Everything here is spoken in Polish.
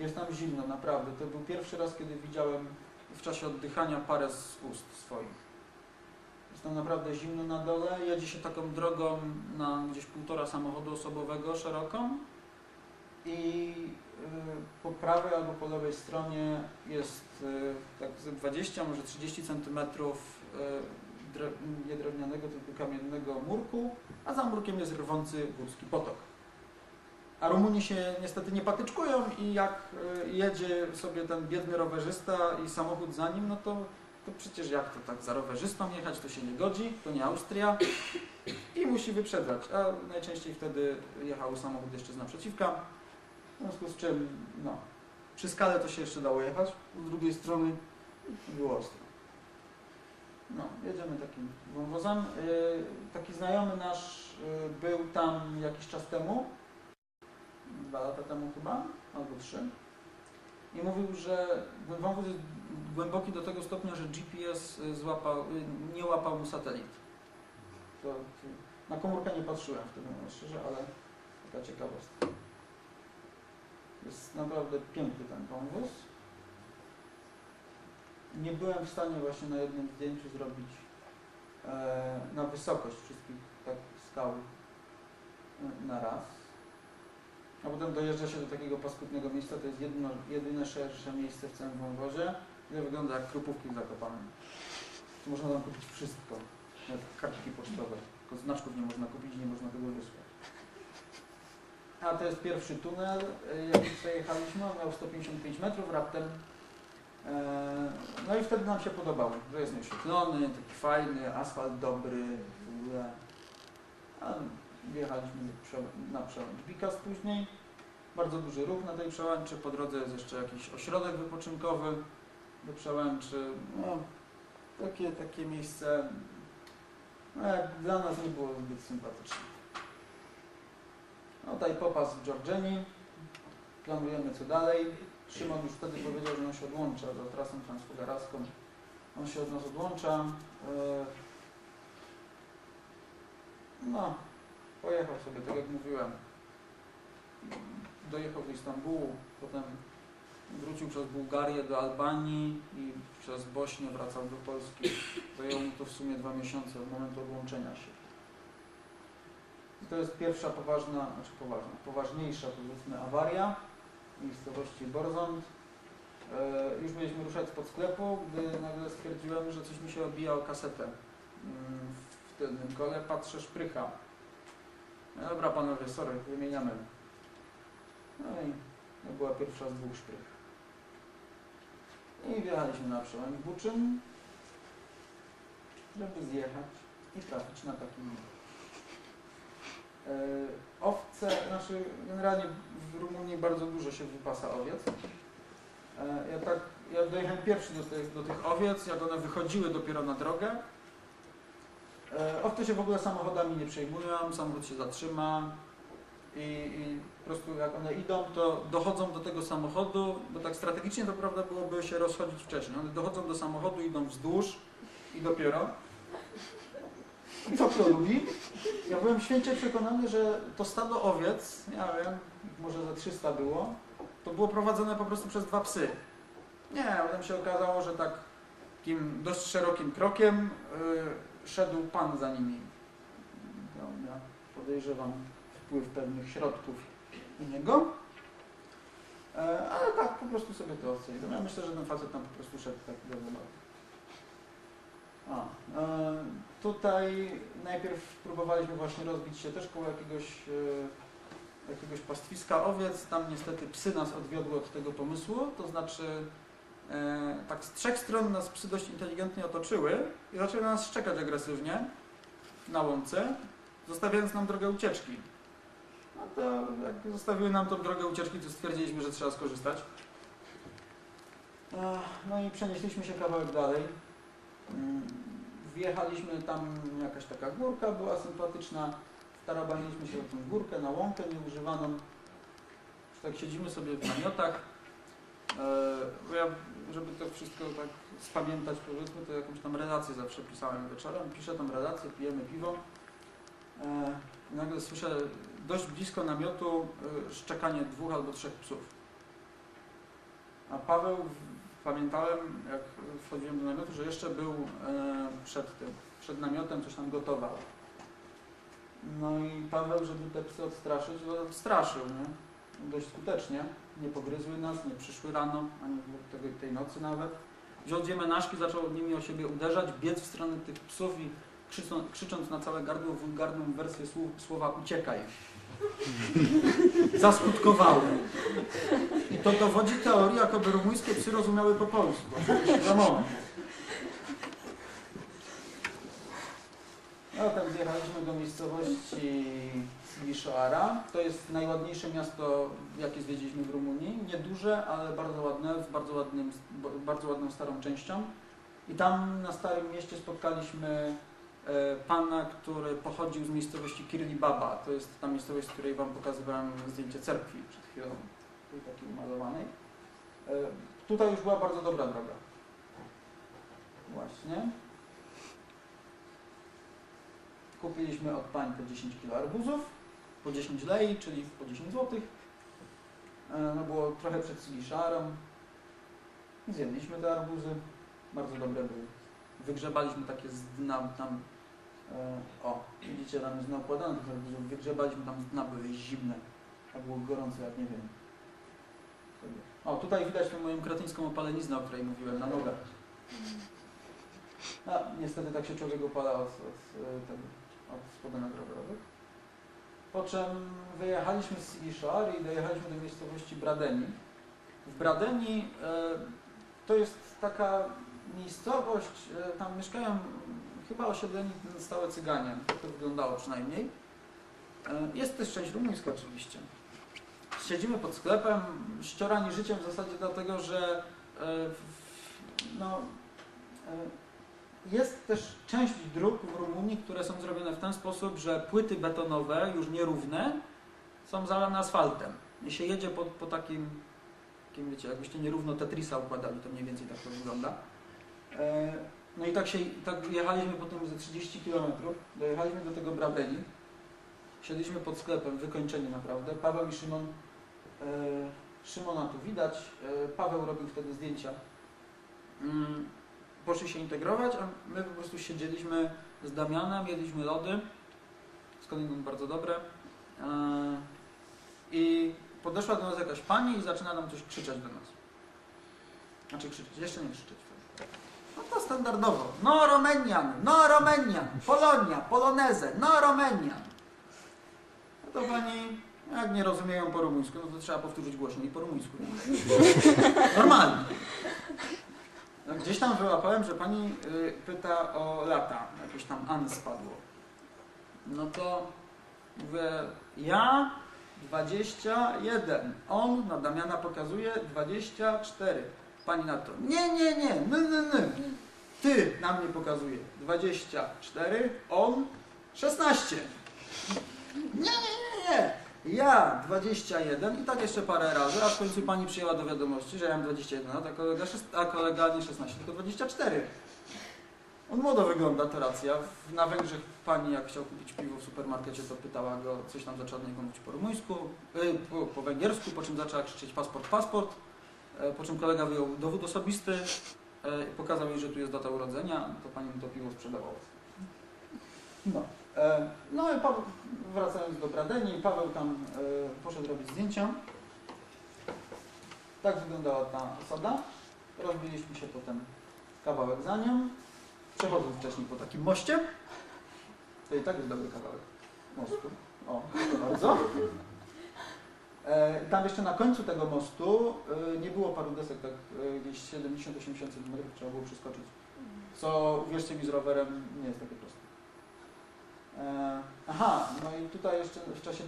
Jest tam zimno, naprawdę. To był pierwszy raz, kiedy widziałem w czasie oddychania parę z ust swoich. Jest tam naprawdę zimno na dole. Jedzie się taką drogą na gdzieś półtora samochodu osobowego szeroką i y, po prawej albo po lewej stronie jest y, tak ze 20, może 30 centymetrów y, nie drewnianego, tylko kamiennego murku, a za murkiem jest rwący górski potok. A Rumuni się niestety nie patyczkują i jak y, jedzie sobie ten biedny rowerzysta i samochód za nim, no to, to przecież jak to tak za rowerzystą jechać, to się nie godzi, to nie Austria. I musi wyprzedzać, a najczęściej wtedy jechał samochód jeszcze z naprzeciwka, w związku z czym no, przy skale to się jeszcze dało jechać, z drugiej strony było ostro. No, jedziemy takim wąwozem. Yy, taki znajomy nasz yy, był tam jakiś czas temu, dwa lata temu chyba, albo trzy. I mówił, że wąwóz jest głęboki do tego stopnia, że GPS y, złapał, y, nie łapał mu satelit. To, na komórkę nie patrzyłem wtedy, mówiąc szczerze, ale taka ciekawostka. Jest naprawdę piękny ten wąwóz. Nie byłem w stanie właśnie na jednym zdjęciu zrobić e, na wysokość wszystkich tak skał e, na raz. A potem dojeżdża się do takiego paskudnego miejsca, to jest jedno, jedyne szersze miejsce w całym wąwozie, które wygląda jak krupówki w Zakopanem. Tu można tam kupić wszystko, nawet kartki pocztowe, tylko znaczków nie można kupić, nie można tego wysłać. A to jest pierwszy tunel, y, jaki przejechaliśmy, on miał 155 metrów raptem. E, No i wtedy nam się podobało, że jest nieoświetlony, taki fajny, asfalt dobry, w ogóle. Wjechaliśmy na przełęcz Bikas później. Bardzo duży ruch na tej przełęczy. Po drodze jest jeszcze jakiś ośrodek wypoczynkowy do przełęczy. No, takie, takie miejsce, no jak dla nas nie było zbyt sympatyczne. No tutaj popas w Georgenii. Planujemy co dalej. Szymon już wtedy powiedział, że on się odłącza za trasą transfugaraską. On się od nas odłącza. E, No, pojechał sobie, tak jak mówiłem. Dojechał do Istambułu, potem wrócił przez Bułgarię do Albanii i przez Bośnię wracał do Polski. Zajęło mu to w sumie dwa miesiące od momentu odłączenia się. I to jest pierwsza poważna, znaczy poważna, poważniejsza powiedzmy awaria w miejscowości Borzont. E, już mieliśmy ruszać spod sklepu, gdy nagle stwierdziłem, że coś mi się odbija o kasetę. Mm, W tylnym kole patrzę szprycha. No Dobra panowie, sorry, wymieniamy. No i to była pierwsza z dwóch szprych. I wjechaliśmy na przełęcz Buczyn, żeby zjechać i trafić na taki E, Owce, znaczy generalnie w Rumunii bardzo dużo się wypasa owiec. E, Ja tak, ja dojechałem pierwszy do tych, do tych owiec, jak one wychodziły dopiero na drogę. Owce się w ogóle samochodami nie przejmują, samochód się zatrzyma i, i po prostu jak one idą, to dochodzą do tego samochodu, bo tak strategicznie to prawda byłoby się rozchodzić wcześniej. One dochodzą do samochodu, idą wzdłuż i dopiero. I to kto lubi? Ja byłem święcie przekonany, że to stado owiec, nie wiem, może za 300 było, to było prowadzone po prostu przez dwa psy. Nie, potem się okazało, że tak takim dość szerokim krokiem yy, szedł pan za nimi. Ja podejrzewam wpływ pewnych środków niego. E, ale tak po prostu sobie to idą. Ja myślę, że ten facet tam po prostu szedł tak do. A, e, tutaj najpierw próbowaliśmy właśnie rozbić się też koło jakiegoś, e, jakiegoś pastwiska owiec. Tam niestety psy nas odwiodły od tego pomysłu, to znaczy tak z trzech stron nas psy dość inteligentnie otoczyły i zaczęły nas szczekać agresywnie na łące, zostawiając nam drogę ucieczki. No to jak zostawiły nam tą drogę ucieczki, to stwierdziliśmy, że trzeba skorzystać. E, No i przenieśliśmy się kawałek dalej. Mm, Wjechaliśmy tam, jakaś taka górka była sympatyczna. Starabaniliśmy się o tą górkę, na łąkę nieużywaną. Tak siedzimy sobie w namiotach. E, bo ja, żeby to wszystko tak spamiętać powiedzmy, to jakąś tam relację zawsze pisałem wieczorem. Piszę tam relację, pijemy piwo. E, nagle słyszę dość blisko namiotu e, szczekanie dwóch albo trzech psów. A Paweł, pamiętałem, jak wchodziłem do namiotu, że jeszcze był przed tym, przed namiotem, coś tam gotował. No i Paweł, żeby te psy odstraszyć, odstraszył, nie? Dość skutecznie. Nie pogryzły nas, nie przyszły rano, ani tej nocy nawet. Wziął dwie menażki, zaczął nimi o siebie uderzać, biec w stronę tych psów i krzycząc, krzycząc na całe gardło wulgarną wersję słów, słowa uciekaj. Zaskutkowało. I to dowodzi teorii, jakoby rumuńskie psy rozumiały po polsku. Za moment. No tam zjechaliśmy do miejscowości Siliszoara. To jest najładniejsze miasto, jakie zwiedziliśmy w Rumunii. Nieduże, ale bardzo ładne, z bardzo, ładnym, bardzo ładną starą częścią. I tam na Starym Mieście spotkaliśmy e, pana, który pochodził z miejscowości Kirli Baba. To jest ta miejscowość, z której Wam pokazywałem zdjęcie cerkwi przed chwilą, tej takiej umalowanej. E, Tutaj już była bardzo dobra droga. Właśnie. Kupiliśmy od pań po 10 kg arbuzów, po 10 lei, czyli po 10 zł. No było trochę przed Siliszarą. Zjedliśmy te arbuzy. Bardzo dobre były. Wygrzebaliśmy takie z dna tam. E, o, widzicie, tam jest naukładane tych arbuzów. Wygrzebaliśmy tam z dna, były zimne. A było gorąco, jak nie wiem. O, tutaj widać tę moją kretyńską opaleniznę, o której mówiłem, na nogach. A, niestety tak się człowiek opala od, od, e, tego, od spodenek rowerowych. Po czym wyjechaliśmy z Siliszar i dojechaliśmy do miejscowości Bradeni. W Bradeni e, to jest taka miejscowość, e, tam mieszkają chyba osiedleni stałe Cyganie, tak to wyglądało przynajmniej. E, jest też część rumuńska oczywiście. Siedzimy pod sklepem, ściorani życiem w zasadzie dlatego, że no, jest też część dróg w Rumunii, które są zrobione w ten sposób, że płyty betonowe, już nierówne, są zalane asfaltem. I się jedzie po, po takim, takim, wiecie, jakbyście nierówno Tetrisa układali, to mniej więcej tak to wygląda. E, No i tak się, tak jechaliśmy potem ze 30 km, dojechaliśmy do tego Bradeni, siedliśmy pod sklepem, wykończeni naprawdę, Paweł i Szymon, e, Szymona tu widać, e, Paweł robił wtedy zdjęcia. Poszli się integrować, a my po prostu siedzieliśmy z Damianem, jedliśmy lody, skądinąd bardzo dobre. E, I podeszła do nas jakaś pani i zaczyna nam coś krzyczeć do nas. Znaczy krzyczeć, jeszcze nie krzyczeć. No to standardowo. No Romanian, no Romanian, Polonia, Polonezę, no Romanian. No to pani, jak nie rozumieją po rumuńsku, no to trzeba powtórzyć głośno i po rumuńsku. Normalnie. No, Gdzieś tam wyłapałem, że pani y, pyta o lata. Jakieś tam an spadło. No to mówię, ja 21. On na Damiana pokazuje 24. Pani na to, nie, nie, nie, ny, ny, ny. Ty na mnie pokazuje 24, on 16. Nie, nie, nie, nie. Ja 21 i tak jeszcze parę razy, aż w końcu pani przyjęła do wiadomości, że ja mam 21 lat, a kolega, a kolega nie 16, tylko 24. On młodo wygląda, to racja. Na Węgrzech pani jak chciał kupić piwo w supermarkecie, to pytała go, coś tam zaczęła niego mówić po rumuńsku, y, po, po węgiersku, po czym zaczęła krzyczeć paszport, paszport, e, po czym kolega wyjął dowód osobisty, e, i pokazał jej, że tu jest data urodzenia, to pani mu to piwo sprzedawała. No. E, No i Paweł, wracając do Bradeni, Paweł tam e, poszedł robić zdjęcia. Tak wyglądała ta osada. Rozbiliśmy się potem kawałek za nią. Przechodząc wcześniej po takim moście. To i tak jest dobry kawałek mostu. O, bardzo. E, Tam jeszcze na końcu tego mostu nie było paru desek, tak gdzieś 70-80 cm trzeba było przeskoczyć. Co uwierzcie mi z rowerem nie jest takie proste. E, Aha, no i tutaj jeszcze w czasie